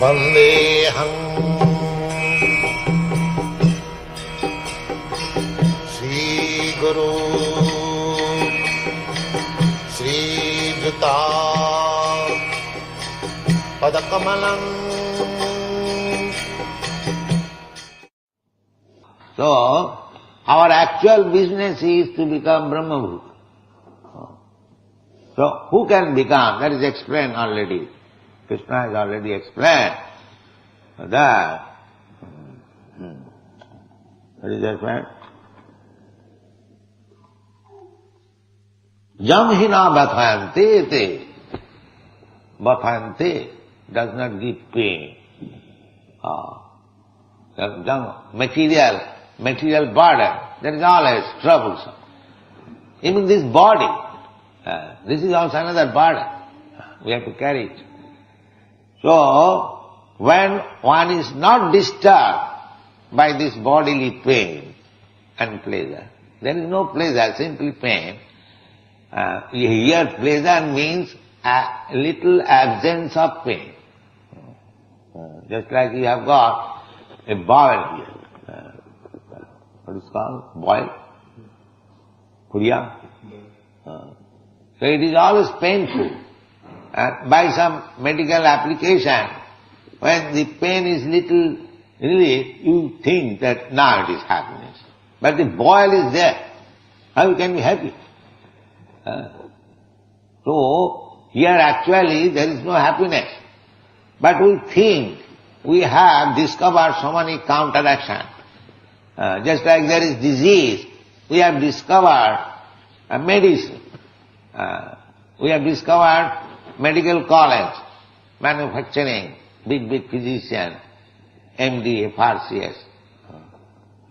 वन्देऽहम् Shri Guru श्रीयुता पदकमलम् So, our actual business is to become Brahma So, who can become? That is explained already. Krishna has already explained that. Hmm. What is that right? Jam hina bhathayante te. Bhathayante does not give pain. Ah. Jam- material, material burden, that is always troublesome. Even this body, uh, this is also another burden. We have to carry it. So, when one is not disturbed by this bodily pain and pleasure, there is no pleasure, simply pain. Uh, here pleasure means a little absence of pain. Uh, just like you have got a boil here. Uh, what is called? Boil? Puria? Uh, so it is always painful. Uh, by some medical application, when the pain is little relieved, you think that now it is happiness. But the boil is there. How can be happy? Uh, so, here actually there is no happiness. But we think we have discovered so many counteraction. Uh, just like there is disease, we have discovered a medicine. Uh, we have discovered medical college, manufacturing, big, big physician, MD, FRCS.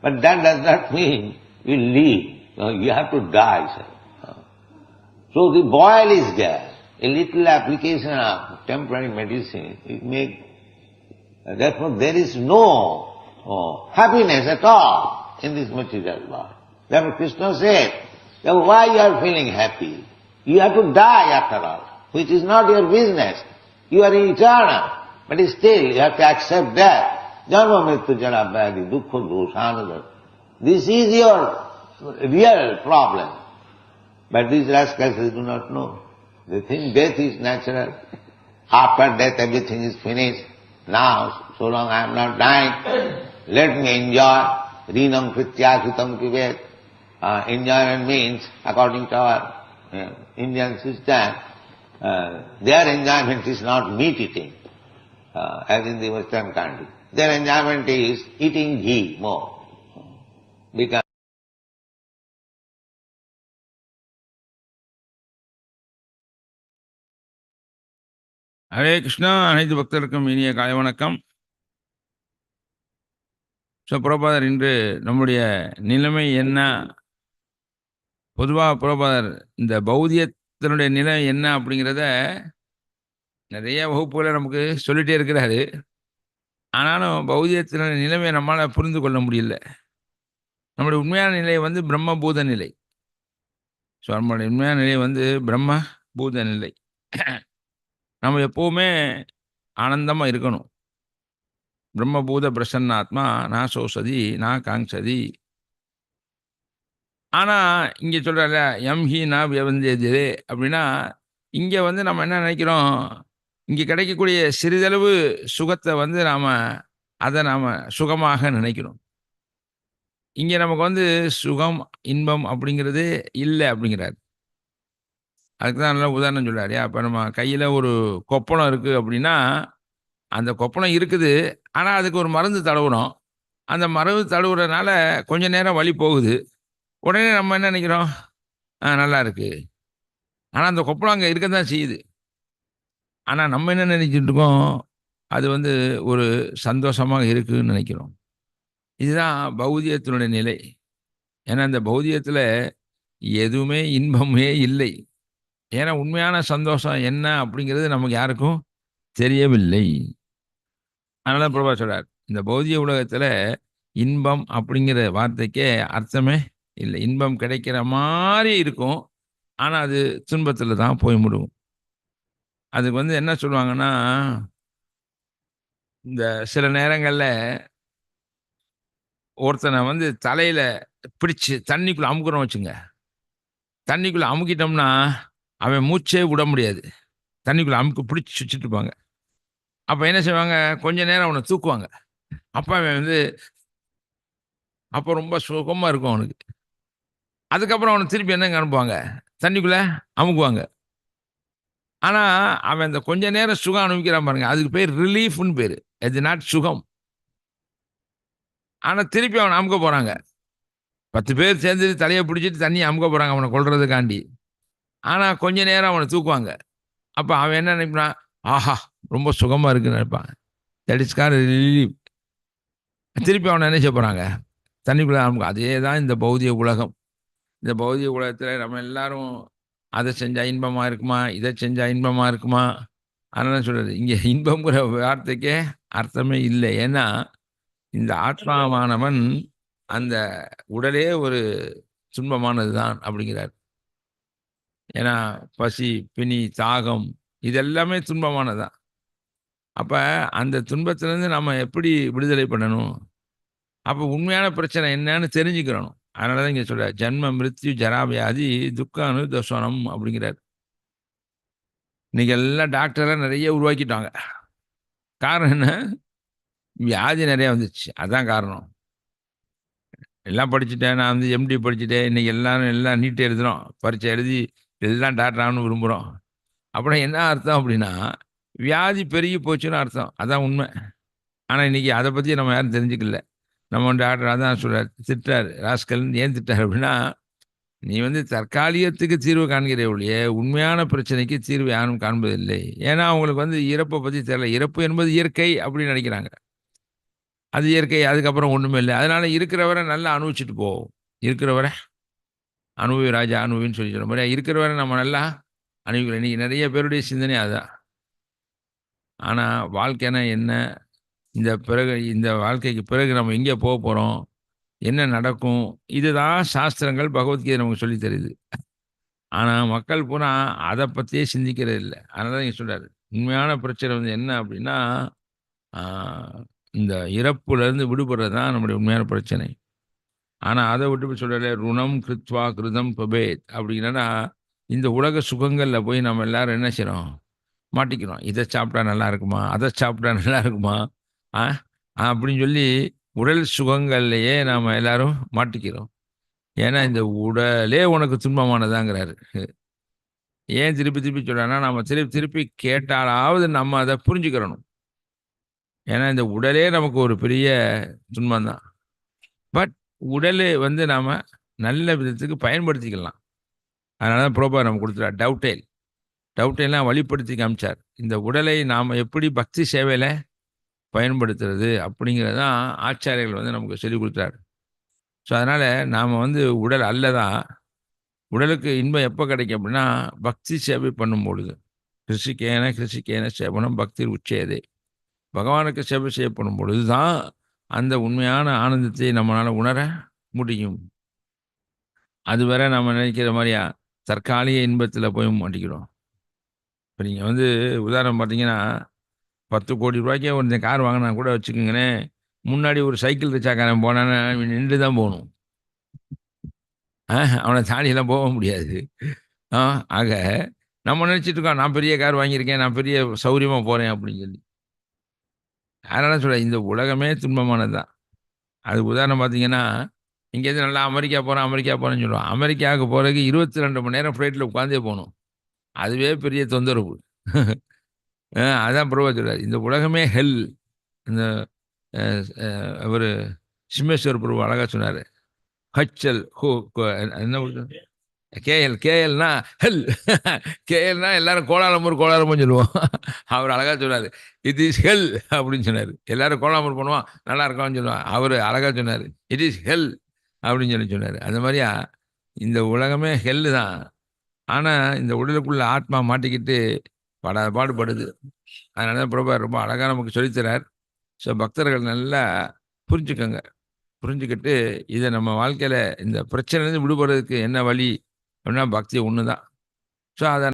But that does not mean you live. You have to die, sir. So the boil is there. A little application of temporary medicine, it uh, therefore there is no uh, happiness at all in this material world. Therefore Krishna said, why you are feeling happy? You have to die after all, which is not your business. You are eternal, but still you have to accept death. Janma mrityu jara vyadi dukkha doshanada. This is your real problem. But these rascals they do not know. They think death is natural. After death everything is finished. Now, so long I am not dying, let me enjoy. Rinam kritya kritam pivet. Uh, enjoyment means, according to our Indian system, uh, their enjoyment is not meat eating, uh, as in the Western country. Their enjoyment is eating ghee more. Because Hare Krishna அனைத்து பக்தருக்கும் இனிய காலை வணக்கம் so புரோபாதர் இன்று நம்முடைய நிலைமை என்ன பொதுவாக புரோபாதர் இந்த பௌதியத்தினுடைய நிலை என்ன அப்படிங்கிறத நிறைய வகுப்புகளை நமக்கு சொல்லிகிட்டே இருக்கிறாரு. ஆனாலும் பௌதியத்தினுடைய நிலைமையை நம்மளால் புரிந்து கொள்ள முடியல. நம்முடைய உண்மையான நிலை வந்து பிரம்மபூத நிலை. ஸோ நம்மளுடைய உண்மையான நிலை வந்து பிரம்ம பூத நிலை. நம்ம எப்போவுமே ஆனந்தமாக இருக்கணும். பிரம்மபூத பிரசன்னாத்மா நான் சோசதி நான் காங்சதி ஆனால் இங்கே சொல்கிறல எம் ஹி நா அப்படின்னா இங்கே வந்து நம்ம என்ன நினைக்கிறோம்? இங்கே கிடைக்கக்கூடிய சிறிதளவு சுகத்தை வந்து நாம் அதை நாம் சுகமாக நினைக்கிறோம். இங்கே நமக்கு வந்து சுகம் இன்பம் அப்படிங்கிறது இல்லை அப்படிங்கிறார். அதுக்கு தான் நல்ல உதாரணம் சொல்கிறார் அப்போ நம்ம கையில் ஒரு கொப்பளம் இருக்குது அப்படின்னா அந்த கொப்பளம் இருக்குது. ஆனால் அதுக்கு ஒரு மருந்து தடவுறோம் அந்த மருந்து தடவுறதுனால கொஞ்ச நேரம் வழி போகுது. உடனே நம்ம என்ன நினைக்கிறோம்? ஆ நல்லா இருக்கு. ஆனால் அந்த கொப்பளம் அங்கே இருக்க தான் செய்யுது. ஆனால் நம்ம என்ன நினைச்சிட்டு இருக்கோம்? அது வந்து ஒரு சந்தோஷமாக இருக்குன்னு நினைக்கிறோம். இதுதான் பௌதியத்தினுடைய நிலை. ஏன்னா இந்த பௌதியத்தில் எதுவுமே இன்பமே இல்லை. ஏன்னா உண்மையான சந்தோஷம் என்ன அப்படிங்கிறது நமக்கு யாருக்கும் தெரியவில்லை. அதனால பிரபா சொல்கிறார் இந்த பௌதிய உலகத்தில் இன்பம் அப்படிங்கிற வார்த்தைக்கே அர்த்தமே இல்லை இன்பம் கிடைக்கிற மாதிரி இருக்கும். ஆனால் அது துன்பத்தில் தான் போய் முடியும் அதுக்கு வந்து என்ன சொல்லுவாங்கன்னா இந்த சில நேரங்களில் ஒருத்தனை வந்து தலையில் பிடிச்சு தண்ணிக்குள்ளே அமுக்குறோம் வச்சுங்க. தண்ணிக்குள்ளே அமுக்கிட்டோம்னா அவன் மூச்சே விட முடியாது. தண்ணிக்குள்ளே அமுக்கு பிடிச்சி வச்சுட்டு இருப்பாங்க. அப்போ என்ன செய்வாங்க? கொஞ்ச நேரம் அவனை தூக்குவாங்க. அப்போ அவன் வந்து அப்போ ரொம்ப சுகமாக இருக்கும் அவனுக்கு. அதுக்கப்புறம் அவனை திருப்பி என்னங்க அனுப்புவாங்க? தண்ணிக்குள்ளே அமுக்குவாங்க. ஆனால் அவன் இந்த கொஞ்ச நேரம் சுகம் அனுபவிக்கிறான் பாருங்க. அதுக்கு பேர் ரிலீஃப்னு பேர். இது நாட் சுகம். ஆனால் திருப்பி அவனை அமுக்க போகிறாங்க பத்து பேர் சேர்ந்து தலையை பிடிச்சிட்டு தண்ணியை அமுக்க போகிறாங்க அவனை கொள்றதுக்காண்டி ஆனால் கொஞ்ச நேரம் அவனை தூக்குவாங்க. அப்போ அவன் என்ன நினைப்பான்? ஆஹா ரொம்ப சுகமாக இருக்குன்னு நினைப்பான் தட் இஸ் கார் ரிலீஃப் திருப்பி அவனை என்ன செய்ய போகிறாங்க தண்ணிக்குள்ளே அமுக்க அதே தான் இந்த பௌதிக உலகம். இந்த பௌதிக உலகத்தில் நம்ம எல்லாரும் அதை செஞ்சால் இன்பமாக இருக்குமா? இதை செஞ்சால் இன்பமாக இருக்குமா? அதனால சொல்கிறது இங்கே இன்பங்கிற வார்த்தைக்கே அர்த்தமே இல்லை. ஏன்னா இந்த ஆத்மாவானவன் அந்த உடலே ஒரு துன்பமானது தான் அப்படிங்கிறார். ஏன்னா பசி பிணி தாகம் இதெல்லாமே துன்பமானதுதான் அப்போ அந்த துன்பத்திலேருந்து நம்ம எப்படி விடுதலை பண்ணணும்? அப்போ உண்மையான பிரச்சனை என்னன்னு தெரிஞ்சுக்கிறணும். அதனால தான் இங்கே சொல்கிறார் ஜென்ம மிருத்யு ஜராவியாதி துக்கானு தசனம் அப்படிங்கிறார். இன்றைக்கி எல்லாம் டாக்டர்லாம் நிறைய உருவாக்கிட்டாங்க. காரணம் என்ன? வியாதி நிறையா வந்துச்சு அதுதான் காரணம். எல்லாம் படிச்சுட்டேன். நான் வந்து எம்டி படிச்சுட்டேன். இன்றைக்கி எல்லாரும் எல்லாம் நீட்டு எழுதுகிறோம் பரீட்சை எழுதி எல்லாம் டாக்டர் ஆகணும் விரும்புகிறோம் அப்புறம் என்ன அர்த்தம் அப்படின்னா வியாதி பெருகி போச்சுன்னு அர்த்தம். அதான் உண்மை. ஆனால் இன்னைக்கு அதை பற்றி நம்ம யாரும் தெரிஞ்சுக்கல. நம்ம டாக்டர் அதான் சொல்கிறார் திட்டார் ராஸ்கல்னு ஏன் திட்டார் அப்படின்னா நீ வந்து தற்காலிகத்துக்கு தீர்வு காண்கிறே ஒழிய உண்மையான பிரச்சனைக்கு தீர்வு யாரும் காண்பதில்லை. ஏன்னா அவங்களுக்கு வந்து இறப்பை பற்றி தெரியல. இறப்பு என்பது இயற்கை அப்படின்னு நினைக்கிறாங்க. அது இயற்கை அதுக்கப்புறம் ஒன்றுமே இல்லை. அதனால் இருக்கிறவரை நல்லா அனுபவிச்சுட்டு போ. இருக்கிறவரை அனுபவி ராஜா அனுபவின்னு சொல்லி சொல்ல மாதிரி இருக்கிறவரை நம்ம நல்லா அனுபவிக்கிறோம் இன்னைக்கு நிறைய பேருடைய சிந்தனை அதுதான். ஆனால் வாழ்க்கைனா என்ன? இந்த பிறகு இந்த வாழ்க்கைக்கு பிறகு நம்ம எங்கே போக போகிறோம் என்ன நடக்கும் இதுதான் சாஸ்திரங்கள் பகவத்கீதை நமக்கு சொல்லி தருது. ஆனால் மக்கள் பூரா அதை பற்றியே சிந்திக்கிறது இல்லை. அதனால தான் இங்கே சொல்கிறார் உண்மையான பிரச்சனை வந்து என்ன அப்படின்னா இந்த இறப்புலேருந்து விடுபடுறது தான் நம்முடைய உண்மையான பிரச்சனை. ஆனால் அதை விட்டு சொல்லலை ருணம் கிருத்வா கிருதம் பபேத் அப்படின்னா இந்த உலக சுகங்களில் போய் நம்ம எல்லாரும் என்ன செய்கிறோம் மாட்டிக்கிறோம். இதை சாப்பிட்டா நல்லா இருக்குமா? அதை சாப்பிட்டா நல்லா இருக்குமா? அப்படின்னு சொல்லி உடல் சுகங்கள்லையே நாம் எல்லாரும் மாட்டிக்கிறோம். ஏன்னா இந்த உடலே உனக்கு துன்பமானதாங்கிறாரு. ஏன் திருப்பி திருப்பி சொல்கிறேன்னா நம்ம திருப்பி திருப்பி கேட்டாலாவது நம்ம அதை புரிஞ்சுக்கிறணும். ஏன்னா இந்த உடலே நமக்கு ஒரு பெரிய துன்பம்தான். பட் உடலை வந்து நாம் நல்ல விதத்துக்கு பயன்படுத்திக்கலாம். அதனால தான் ப்ரோபா நம்ம கொடுத்துட்டா டவுட்டேல். டவுட்டேலாம் வழிப்படுத்தி காமிச்சார். இந்த உடலை நாம் எப்படி பக்தி சேவையில் பயன்படுத்துறது அப்படிங்கிறதான் ஆச்சாரியர்கள் வந்து நமக்கு சொல்லிக் கொடுத்தாரு ஸோ அதனால் நாம் வந்து உடல் அல்லதான். உடலுக்கு இன்பம் எப்போ கிடைக்கும் அப்படின்னா பக்தி சேவை பண்ணும் பொழுது கிருஷிக்கேன கிருஷிக்கேன சேவனம் பக்தி உச்சேதே. பகவானுக்கு சேவை செய்யப்படும் பொழுது தான் அந்த உண்மையான ஆனந்தத்தை நம்மளால் உணர முடியும். அதுவரை நம்ம நினைக்கிற மாதிரியா தற்காலிக இன்பத்தில் போய் மாட்டிக்கிறோம். இப்போ நீங்கள் வந்து உதாரணம் பார்த்தீங்கன்னா பத்து கோடி ரூபாய்க்கே ஒரு கார் வாங்கினா கூட வச்சுக்கோங்களேன் முன்னாடி ஒரு சைக்கிள் ரிச்சாக்காரன் போனான்னு நின்று தான் போகணும். அவனை தாண்டியெல்லாம் போக முடியாது. ஆ ஆக நம்ம நினச்சிட்டு இருக்கோம் நான் பெரிய கார் வாங்கியிருக்கேன் நான் பெரிய சௌரியமாக போகிறேன் அப்படின்னு சொல்லி. அதனால சொல்ல இந்த உலகமே துன்பமானது? தான் அது உதாரணம் பார்த்தீங்கன்னா இங்கேருந்து நல்லா அமெரிக்கா போகிறோம் அமெரிக்கா போகிறேன்னு சொல்லுவோம் அமெரிக்காவுக்கு போகிறதுக்கு இருபத்தி ரெண்டு மணி நேரம் ஃப்ளைட்டில் உட்காந்தே போகணும். அதுவே பெரிய தொந்தரவு. அதான் பிரபா சொல்றாரு. இந்த உலகமே ஹெல் இந்த அவர் சிம்மேஸ்வர் பிரபு அழகா சொன்னார். ஹச்சல் ஹோ கோ- என்ன கேஎல் கேஎல்னா ஹெல் கேஎல்னா எல்லாரும் கோலாலம்பூர் கோலாலம்பூர் சொல்லுவோம். அவர் அழகா சொன்னார். இட் இஸ் ஹெல் அப்படின்னு சொன்னார். எல்லாரும் கோலாலம்பூர் பண்ணுவான் நல்லா இருக்கான்னு சொல்லுவான் அவர் அழகா சொன்னார். இட் இஸ் ஹெல் அப்படின்னு சொல்லி சொன்னார். அந்த மாதிரியா இந்த உலகமே ஹெல்லு தான். ஆனால் இந்த உடலுக்குள்ள ஆத்மா மாட்டிக்கிட்டு பட பாடுபடுது. அதனால தான் பிரபா ரொம்ப அழகாக நமக்கு சொல்லித்தரார் ஸோ பக்தர்கள் நல்லா புரிஞ்சுக்கோங்க. புரிஞ்சுக்கிட்டு இதை நம்ம வாழ்க்கையில் இந்த பிரச்சனைலேருந்து விடுபடுறதுக்கு என்ன வழி? அப்படின்னா பக்தி ஒன்று தான் ஸோ அதை